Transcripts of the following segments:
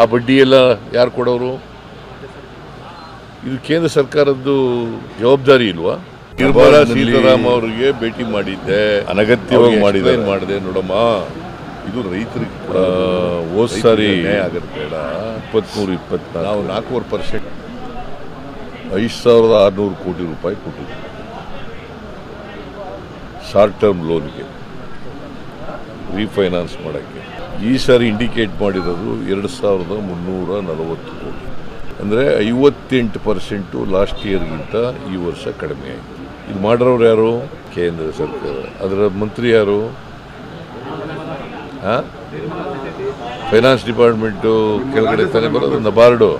ಆ ಬಡ್ಡಿ ಎಲ್ಲ ಯಾರು ಕೊಡೋರು? ಇದು ಕೇಂದ್ರ ಸರ್ಕಾರದ್ದು ಜವಾಬ್ದಾರಿ ಇಲ್ವಾ? ನಿರ್ಮಲಾ ಸೀತಾರಾಮ್ ಅವರಿಗೆ ಭೇಟಿ ಮಾಡಿದ್ದೆ. ಅನಗತ್ಯವಾಗಿ ಮಾಡಿದೆ ಮಾಡಿದೆ ನೋಡಮ್ಮ. ಇದು ರೈತರಿಗೆ ಹೋದ್ ಸಾರಿ ಆಗುತ್ತೆ ಬೇಡ. ಇಪ್ಪತ್ತ್ಮೂರು ಇಪ್ಪತ್ನಾಲ್ಕು ನಾವು ನಾಲ್ಕೂವರೆ ಪರ್ಸೆಂಟ್ ಐದು ಸಾವಿರದ ಆರುನೂರು ಕೋಟಿ ರೂಪಾಯಿ ಕೊಟ್ಟಿದ್ದೀವಿ. Short term ಲೋನ್ಗೆ. ರೀಫೈನಾನ್ಸ್ ಮಾಡೋಕ್ಕೆ. ಈ ಸಾರಿ ಇಂಡಿಕೇಟ್ ಮಾಡಿರೋದು ಎರಡು ಸಾವಿರದ ಮುನ್ನೂರ ನಲವತ್ತು ಕೋಟಿ. ಅಂದರೆ ಐವತ್ತೆಂಟು ಪರ್ಸೆಂಟು ಲಾಸ್ಟ್ ಇಯರ್ಗಿಂತ ಈ ವರ್ಷ ಕಡಿಮೆ ಆಯಿತು. ಇದು ಮಾಡಿರೋರು ಯಾರು? ಕೇಂದ್ರ ಸರ್ಕಾರ. ಅದರ ಮಂತ್ರಿ ಯಾರು? ಹಾಂ ಫೈನಾನ್ಸ್ ಡಿಪಾರ್ಟ್ಮೆಂಟು ಕೆಳಗಡೆ ತಾನೇ ಬರೋದು? ನಬಾರ್ಡು.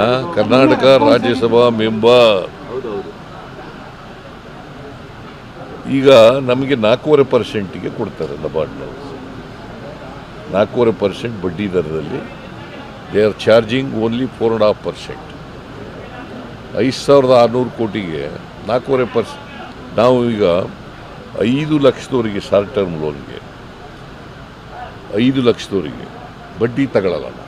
ಹಾಂ ಕರ್ನಾಟಕ ರಾಜ್ಯಸಭಾ ಮೆಂಬರ್. ಈಗ ನಮಗೆ ನಾಲ್ಕೂವರೆ ಪರ್ಸೆಂಟಿಗೆ ಕೊಡ್ತಾರೆ ನಬಾರ್ಡ್ನವರು ನಾಲ್ಕೂವರೆ ಪರ್ಸೆಂಟ್ ಬಡ್ಡಿ ದರದಲ್ಲಿ they are charging only four and half percent ಐದು ಸಾವಿರದ ಆರುನೂರು ಕೋಟಿಗೆ ನಾಲ್ಕೂವರೆ ಪರ್ಸ್, ನಾವು ಈಗ ಐದು ಲಕ್ಷದವರಿಗೆ ಶಾರ್ಟ್ ಟರ್ಮ್ ಲೋನ್ಗೆ ಐದು ಲಕ್ಷದವರಿಗೆ ಬಡ್ಡಿ ತಗೊಳ್ಳಲ್ಲ ನಾವು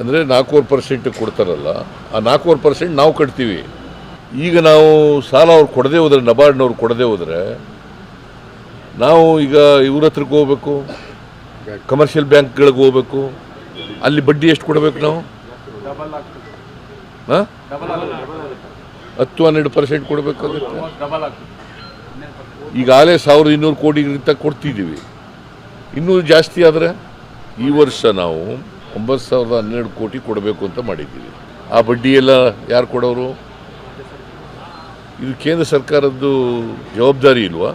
ಅಂದರೆ ನಾಲ್ಕೂವರೆ ಪರ್ಸೆಂಟ್ ಕೊಡ್ತಾರಲ್ಲ, ಆ ನಾಲ್ಕೂವರೆ ಪರ್ಸೆಂಟ್ ನಾವು ಕಟ್ತೀವಿ. ಈಗ ನಾವು ಸಾಲ ಅವ್ರು ಕೊಡದೇ ಹೋದ್ರೆ, ನಬಾರ್ಡ್ನವ್ರು ಕೊಡದೇ ಹೋದರೆ, ನಾವು ಈಗ ಇವ್ರ ಹತ್ರಕ್ಕೆ ಹೋಗ್ಬೇಕು ಕಮರ್ಷಿಯಲ್ ಬ್ಯಾಂಕ್ಗಳಿಗೆ ಹೋಗ್ಬೇಕು, ಅಲ್ಲಿ ಬಡ್ಡಿ ಎಷ್ಟು ಕೊಡಬೇಕು ನಾವು? ಹಾಂ? ಹತ್ತು ಹನ್ನೆರಡು ಪರ್ಸೆಂಟ್ ಈಗ ಈಗಾಗಲೇ ಸಾವಿರದ ಇನ್ನೂರು ಕೋಟಿಗಿಂತ ಕೊಡ್ತಿದ್ದೀವಿ. ಇನ್ನೂ ಜಾಸ್ತಿ ಆದರೆ ಈ ವರ್ಷ ನಾವು ಒಂಬತ್ತು ಸಾವಿರದ ಹನ್ನೆರಡು ಕೋಟಿ ಕೊಡಬೇಕು ಅಂತ ಮಾಡಿದ್ದೀವಿ. ಆ ಬಡ್ಡಿ ಎಲ್ಲ ಯಾರು ಕೊಡೋರು? ಇದು ಕೇಂದ್ರ ಸರ್ಕಾರದ್ದು ಜವಾಬ್ದಾರಿ ಇಲ್ವಾ?